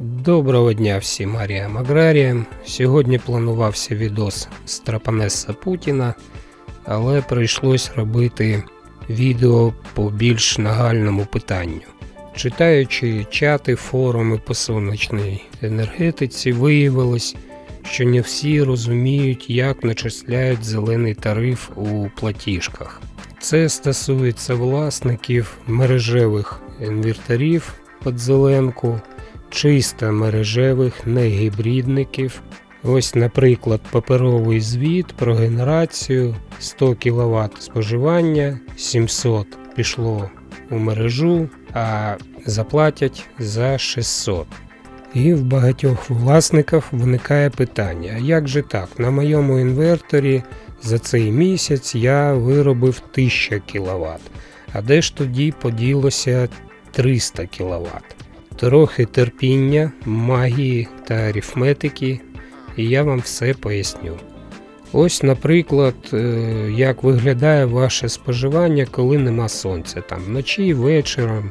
Доброго дня всім агріям аграріям. Сьогодні планувався відос з Трапанеса Путіна, але прийшлось робити відео по більш нагальному питанню. Читаючи чати, форуми по сонячній енергетиці, виявилось, що не всі розуміють, як начисляють зелений тариф у платіжках. Це стосується власників мережевих інвертарів під зеленку, чисто мережевих негібридників. Ось, наприклад, паперовий звіт про генерацію 100 кВт споживання, 700 пішло у мережу, а заплатять за 600. І в багатьох власників виникає питання: а як же так? На моєму інверторі за цей місяць я виробив 1000 кВт. А де ж тоді поділося 300 кВт? Трохи терпіння, магії та арифметики, і я вам все поясню. Ось, наприклад, е, як виглядає ваше споживання, коли нема сонця. Там вночі, вечором.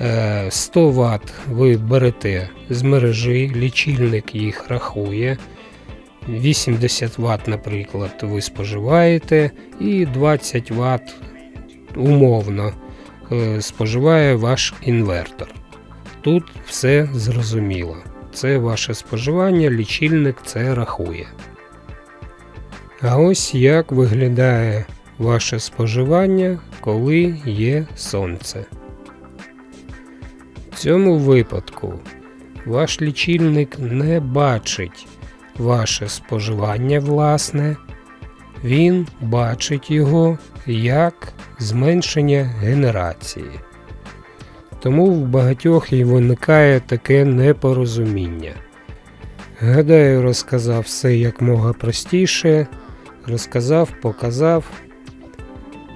Е, 100 Вт ви берете з мережі, лічильник їх рахує. 80 Вт, наприклад, ви споживаєте, і 20 Вт умовно е, споживає ваш інвертор. Тут все зрозуміло. Це ваше споживання, лічильник це рахує. А ось як виглядає ваше споживання, коли є сонце. В цьому випадку ваш лічильник не бачить ваше споживання власне, він бачить його як зменшення генерації. Тому в багатьох і виникає таке непорозуміння. Гадаю, розказав все як мога простіше, розказав, показав.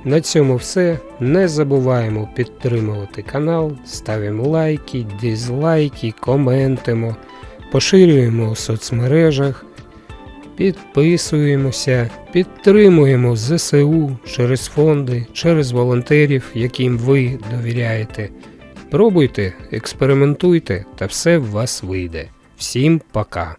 На цьому все. Не забуваємо підтримувати канал, ставимо лайки, дизлайки, коментимо, поширюємо у соцмережах, підписуємося, підтримуємо ЗСУ через фонди, через волонтерів, яким ви довіряєте. Пробуйте, експериментуйте, та все в вас вийде. Всім пока!